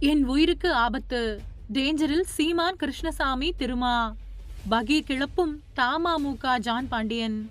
என் உயிருக்கு ஆபத்து. டேஞ்சரில் சீமான் கிருஷ்ணசாமி திருமா. பகீர் கிளப்பும் தமாமுக ஜான் பாண்டியன்.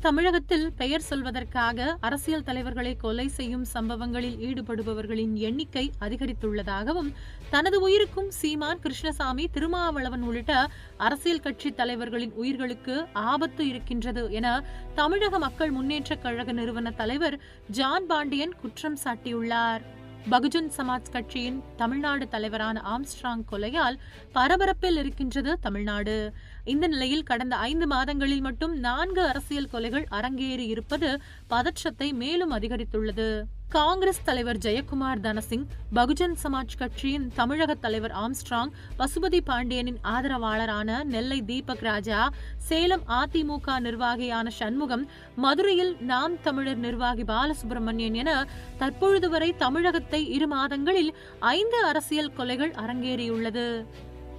தமிழகத்தில் பெயர் சொல்வதற்காக அரசியல் தலைவர்களை கொலை செய்யும் சம்பவங்களில் ஈடுபடுபவர்களின் எண்ணிக்கை அதிகரித்துள்ளதாகவும் தனது உயிருக்கும் சீமான் கிருஷ்ணசாமி திருமாவளவன் உள்ளிட்ட அரசியல் கட்சி தலைவர்களின் உயிர்களுக்கு ஆபத்து இருக்கின்றது என தமிழக மக்கள் முன்னேற்ற கழக நிறுவன தலைவர் ஜான் பாண்டியன் குற்றம் சாட்டியுள்ளார். பகுஜன் சமாஜ் கட்சியின் தமிழ்நாடு தலைவரான ஆம்ஸ்ட்ராங் கொலையால் பரபரப்பில் இருக்கின்றது தமிழ்நாடு. இந்த நிலையில் கடந்த ஐந்து மாதங்களில் மட்டும் நான்கு அரசியல் கொலைகள் அரங்கேறி இருப்பது பதற்றத்தை மேலும் அதிகரித்துள்ளது. காங்கிரஸ் தலைவர் ஜெயக்குமார் தனசிங் பகுஜன் சமாஜ் கட்சியின் தமிழக தலைவர் ஆம்ஸ்ட்ராங் பசுபதி பாண்டியனின் ஆதரவாளரான நெல்லை தீபக் ராஜா சேலம் அதிமுக நிர்வாகியான சண்முகம் மதுரையில் நாம் தமிழர் நிர்வாகி பாலசுப்ரமணியன் என தற்பொழுது வரை தமிழகத்தை இரு மாதங்களில் ஐந்து அரசியல் கொலைகள் அரங்கேறியுள்ளது.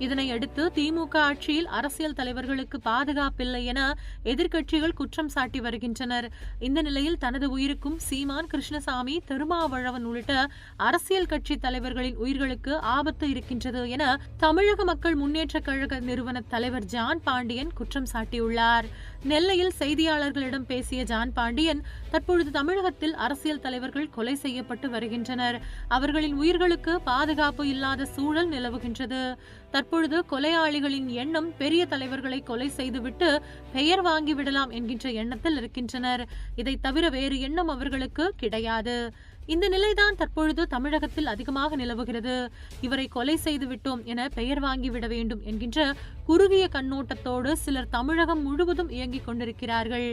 இதனையடுத்து திமுக ஆட்சியில் அரசியல் தலைவர்களுக்கு பாதுகாப்பில்லை என எதிர்க்கட்சிகள் குற்றம் சாட்டி வருகின்றனர். இந்த நிலையில் தனது உயிருக்கும் சீமான் கிருஷ்ணசாமி திருமாவளவன் உள்ளிட்ட அரசியல் கட்சி தலைவர்களின் உயிர்களுக்கு ஆபத்து இருக்கின்றது என தமிழக மக்கள் முன்னேற்ற கழக நிறுவன தலைவர் ஜான் பாண்டியன் குற்றம் சாட்டியுள்ளார். நெல்லையில் செய்தியாளர்களிடம் பேசிய ஜான் பாண்டியன் தற்பொழுது தமிழகத்தில் அரசியல் தலைவர்கள் கொலை செய்யப்பட்டு வருகின்றனர். அவர்களின் உயிர்களுக்கு பாதுகாப்பு இல்லாத சூழல் நிலவுகின்றது. இப்பொழுது கொலையாளிகளின் எண்ணம் பெரிய தலைவர்களை கொலை செய்துவிட்டு பெயர் வாங்கிவிடலாம் என்கின்ற எண்ணத்தில் இருக்கின்றனர். இதை தவிர வேறு எண்ணம் அவர்களுக்கு கிடையாது. இந்த நிலைதான் தற்பொழுது தமிழகத்தில் அதிகமாக நிலவுகிறது. இவரை கொலை செய்து விட்டோம் என பெயர் வாங்கிவிட வேண்டும் என்கின்ற குறுகிய கண்ணோட்டத்தோடு சிலர் தமிழகம் முழுவதும் இயங்கிக் கொண்டிருக்கிறார்கள்.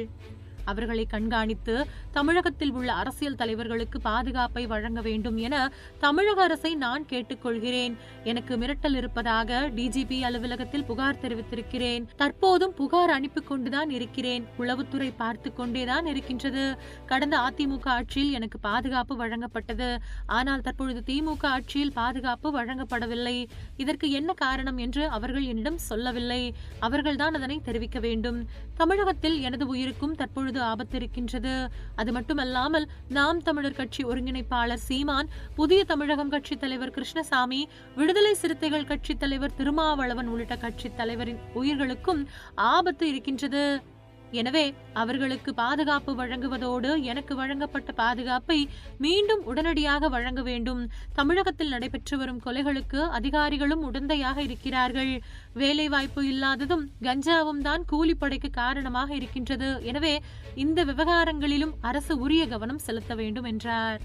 அவர்களை கண்காணித்து தமிழகத்தில் உள்ள அரசியல் தலைவர்களுக்கு பாதுகாப்பை வழங்க வேண்டும் என தமிழக அரசை நான் கேட்டுக்கொள்கிறேன். எனக்கு மிரட்டல் இருப்பதாக டிஜிபி அலுவலகத்தில் புகார் தெரிவித்திருக்கிறேன். தற்போதும் புகார் அனுப்பி கொண்டுதான் இருக்கிறேன். உளவுத்துறை பார்த்து கொண்டேதான் இருக்கின்றது. கடந்த அதிமுக ஆட்சியில் எனக்கு பாதுகாப்பு வழங்கப்பட்டது. ஆனால் தற்பொழுது திமுக ஆட்சியில் பாதுகாப்பு வழங்கப்படவில்லை. இதற்கு என்ன காரணம் என்று அவர்கள் என்னிடம் சொல்லவில்லை. அவர்கள்தான் அதனை தெரிவிக்க வேண்டும். தமிழகத்தில் எனது உயிருக்கும் தற்பொழுது ஆபத்து இருக்கின்றது அது மட்டுமல்லாமல் நாம் தமிழர் கட்சி ஒருங்கிணைப்பாளர் சீமான் புதிய தமிழகம் கட்சி தலைவர் கிருஷ்ணசாமி விடுதலை சிறுத்தைகள் கட்சி தலைவர் திருமாவளவன் உள்ளிட்ட கட்சி தலைவரின் உயிர்களுக்கும் ஆபத்து இருக்கின்றது. எனவே அவர்களுக்கு பாதுகாப்பு வழங்குவதோடு எனக்கு வழங்கப்பட்ட பாதுகாப்பை மீண்டும் உடனடியாக வழங்க வேண்டும். தமிழகத்தில் நடைபெற்று வரும் கொலைகளுக்கு அதிகாரிகளும் உடந்தையாக இருக்கிறார்கள். வேலைவாய்ப்பு இல்லாததும் கஞ்சாவும் தான் கூலிப்படைக்கு காரணமாக இருக்கின்றது. எனவே இந்த விவகாரங்களிலும் அரசு உரிய கவனம் செலுத்த வேண்டும் என்றார்.